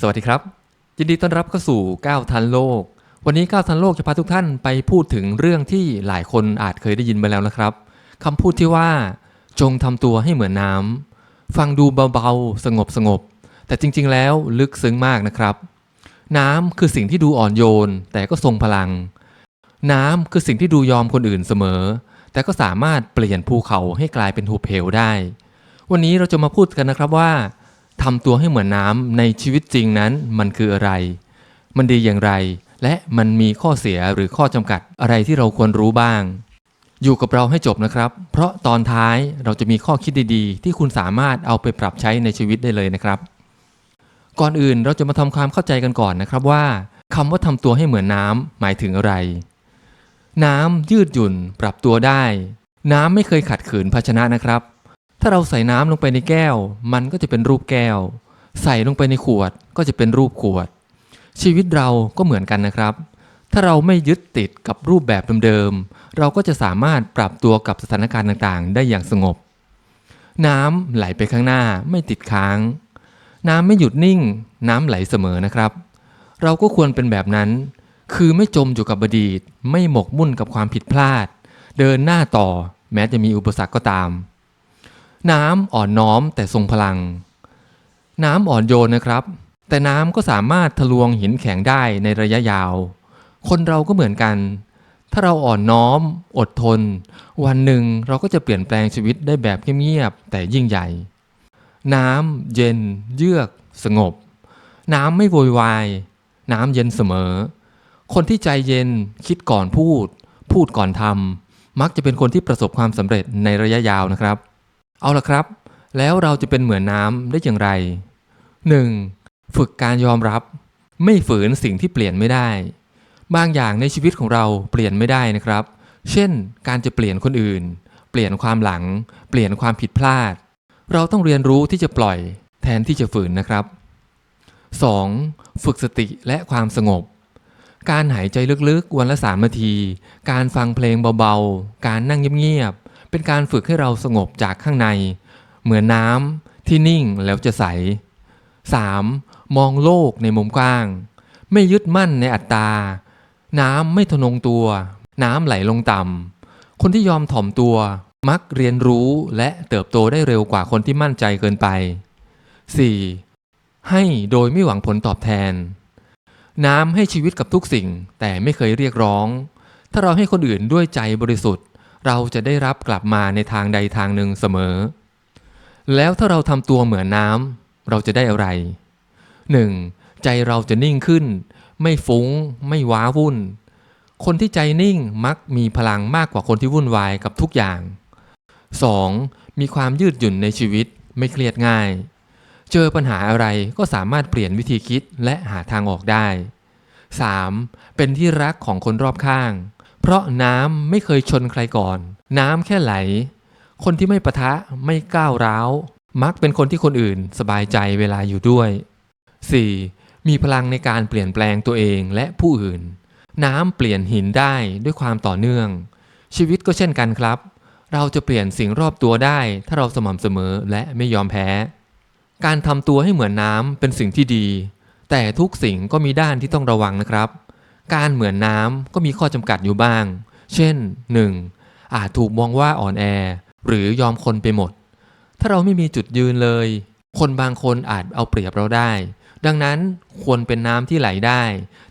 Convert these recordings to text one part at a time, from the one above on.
สวัสดีครับ ยินดีต้อนรับเข้าสู่ 9 ทันโลก วันนี้ 9 ทันโลกจะพาทุกท่านไปพูดถึงเรื่องที่หลายคนอาจเคยได้ยินไปแล้วนะครับคำพูดที่ว่า จงทำตัวให้เหมือนน้ำฟังดูเบาๆ สงบสงบๆแต่จริงๆแล้วลึกซึ้งมากนะครับ น้ำคือสิ่งที่ดูอ่อนโยน แต่ก็ทรงพลัง น้ำคือสิ่งที่ดูยอมคนอื่นเสมอ แต่ก็สามารถเปลี่ยนภูเขาให้กลายเป็นหุบเหวได้ วันนี้เราจะมาพูดกันนะครับว่า ทำตัวให้เหมือนน้ำในชีวิตจริงนั้นมันคืออะไร มันดีอย่างไร และมันมีข้อเสียหรือข้อจำกัดอะไรที่เราควรรู้บ้าง อยู่กับเราให้จบนะครับ เพราะตอนท้ายเราจะมีข้อคิดดีๆ ที่คุณสามารถเอาไปปรับใช้ในชีวิตได้เลยนะครับ ก่อนอื่นเราจะมาทำความเข้าใจกันก่อนนะครับว่าคำว่าทำตัวให้เหมือนน้ำหมายถึงอะไร น้ำยืดหยุ่นปรับตัวได้ น้ำไม่เคยขัดขืนภาชนะนะครับ ถ้าเราใส่น้ำลงไปในแก้ว มันก็จะเป็นรูปแก้ว ใส่ลงไปในขวดก็จะเป็นรูปขวด ชีวิตเราก็เหมือนกันนะครับ ถ้าเราไม่ยึดติดกับรูปแบบเดิมๆเราก็จะสามารถปรับตัวกับสถานการณ์ต่างๆ ได้อย่างสงบ น้ำไหลไปข้างหน้าไม่ติดค้าง น้ำไม่หยุดนิ่ง น้ำไหลเสมอนะครับ เราก็ควรเป็นแบบนั้น คือไม่จมอยู่กับอดีต ไม่หมกมุ่นกับความผิดพลาด เดินหน้าต่อแม้จะมีอุปสรรคก็ตาม น้ำอ่อนน้อมแต่ทรงพลัง น้ำอ่อนโยนนะครับ แต่น้ำก็สามารถทะลวงหินแข็งได้ในระยะยาว คนเราก็เหมือนกัน ถ้าเราอ่อนน้อม อดทน วันหนึ่งเราก็จะเปลี่ยนแปลงชีวิตได้แบบเงียบๆแต่ยิ่งใหญ่ น้ำเย็น เยือก สงบ น้ำไม่โวยวาย น้ำเย็นเสมอ คนที่ใจเย็นคิดก่อนพูด พูดก่อนทำมักจะเป็นคนที่ประสบความสำเร็จในระยะยาวนะครับ เอาละครับ แล้วเราจะเป็นเหมือนน้ำได้อย่างไร 1. ฝึกการยอมรับ ไม่ฝืนสิ่งที่เปลี่ยนไม่ได้ บางอย่างในชีวิตของเราเปลี่ยนไม่ได้นะครับ เช่น การจะเปลี่ยนคนอื่น เปลี่ยนความหลัง เปลี่ยนความผิดพลาด เราต้องเรียนรู้ที่จะปล่อย แทนที่จะฝืนนะครับ 2. ฝึกสติและความสงบ การหายใจลึกๆ วันละ 3 นาที การฟังเพลงเบาๆ การนั่งเงียบๆ เป็นการฝึกให้เราสงบจากข้างใน เหมือนน้ำที่นิ่งแล้วจะใส 3. มองโลกในมุมกว้าง ไม่ยึดมั่นในอัตตา น้ำไม่ทะนงตัว น้ำไหลลงต่ำ คนที่ยอมถ่อมตัว มักเรียนรู้และเติบโตได้เร็วกว่าคนที่มั่นใจเกินไป 4. ให้โดยไม่หวังผลตอบแทน น้ำให้ชีวิตกับทุกสิ่งแต่ไม่เคยเรียกร้อง ถ้าเราให้คนอื่นด้วยใจบริสุทธิ์ เราจะได้รับกลับมาในทางใดทางหนึ่งเสมอ แล้วถ้าเราทำตัวเหมือนน้ำเราจะได้อะไร 1. ใจเราจะนิ่งขึ้น ไม่ฟุง้ง ไม่ว้าวุ่น คนที่ใจนิ่งมักมีพลังมากกว่าคนที่วุ่นวายกับทุกอย่าง 2. มีความยืดหยุ่นในชีวิต ไม่เครียดง่าย เจอปัญหาอะไรก็สามารถเปลี่ยนวิธีคิดและหาทางออกได้ 3. เป็นที่รักของคนรอบข้าง เพราะน้ำไม่เคยชนใครก่อน น้ำแค่ไหล คนที่ไม่ปะทะไม่ก้าวร้าว มักเป็นคนที่คนอื่นสบายใจเวลาอยู่ด้วย 4. มีพลังในการเปลี่ยนแปลงตัวเองและผู้อื่น น้ำเปลี่ยนหินได้ด้วยความต่อเนื่อง ชีวิตก็เช่นกันครับ เราจะเปลี่ยนสิ่งรอบตัวได้ ถ้าเราสม่ำเสมอและไม่ยอมแพ้ การทำตัวให้เหมือนน้ำเป็นสิ่งที่ดี แต่ทุกสิ่งก็มีด้านที่ต้องระวังนะครับ การเหมือนน้ำก็มีข้อจำกัดอยู่บ้าง เช่น 1. อาจถูกมองว่าอ่อนแอ หรือยอมคนไปหมด ถ้าเราไม่มีจุดยืนเลย คนบางคนอาจเอาเปรียบเราได้ ดังนั้นควรเป็นน้ำที่ไหลได้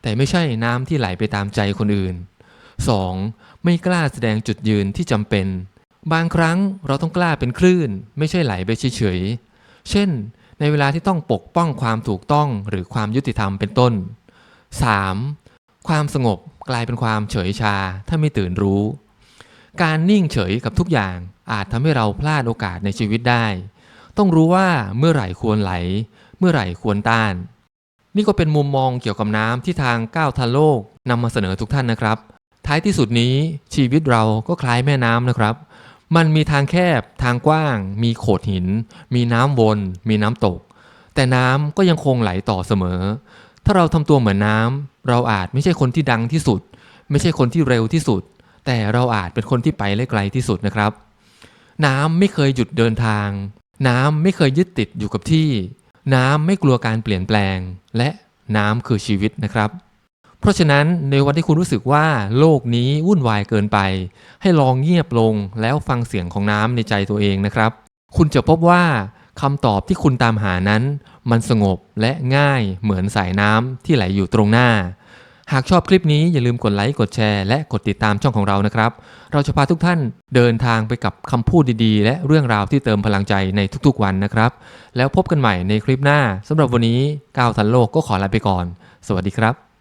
แต่ไม่ใช่น้ำที่ไหลไปตามใจคนอื่น 2. ไม่กล้าแสดงจุดยืนที่จำเป็น บางครั้งเราต้องกล้าเป็นคลื่น ไม่ใช่ไหลไปเฉยๆ เช่น ในเวลาที่ต้องปกป้องความถูกต้องหรือความยุติธรรมเป็นต้น 3. ความสงบกลายเป็นความเฉยชาถ้าไม่ตื่นรู้ การนิ่งเฉยกับทุกอย่างอาจทำให้เราพลาดโอกาสในชีวิตได้ ต้องรู้ว่าเมื่อไหร่ควรไหล เมื่อไหร่ควรต้าน นี่ก็เป็นมุมมองเกี่ยวกับน้ำที่ทางก้าวทันโลกนำมาเสนอทุกท่านนะครับ ท้ายที่สุดนี้ชีวิตเราก็คล้ายแม่น้ำนะครับ มันมีทางแคบทางกว้าง มีโขดหิน มีน้ำวน มีน้ำตก แต่น้ำก็ยังคงไหลต่อเสมอ ถ้าเราทำตัวเหมือนน้ำเราอาจไม่ใช่คนที่ดังที่สุด ไม่ใช่คนที่เร็วที่สุด แต่เราอาจเป็นคนที่ไปได้ไกลที่สุดนะครับ น้ำไม่เคยหยุดเดินทาง น้ำไม่เคยยึดติดอยู่กับที่ น้ำไม่กลัวการเปลี่ยนแปลง และน้ำคือชีวิตนะครับ เพราะฉะนั้นในวันที่คุณรู้สึกว่าโลกนี้วุ่นวายเกินไป ให้ลองเงียบลงแล้วฟังเสียงของน้ำในใจตัวเองนะครับ คุณจะพบว่า คำตอบที่คุณตามหานั้น มันสงบและง่ายเหมือนสายน้ำที่ไหลอยู่ตรงหน้า หากชอบคลิปนี้อย่าลืมกดไลค์กดแชร์และกดติดตามช่องของเรานะครับ เราจะพาทุกท่านเดินทางไปกับคำพูดดีๆ และเรื่องราวที่เติมพลังใจในทุกๆวันนะครับ แล้วพบกันใหม่ในคลิปหน้าสำหรับวันนี้ก้าวทันโลกก็ขอลาไปก่อน สวัสดีครับ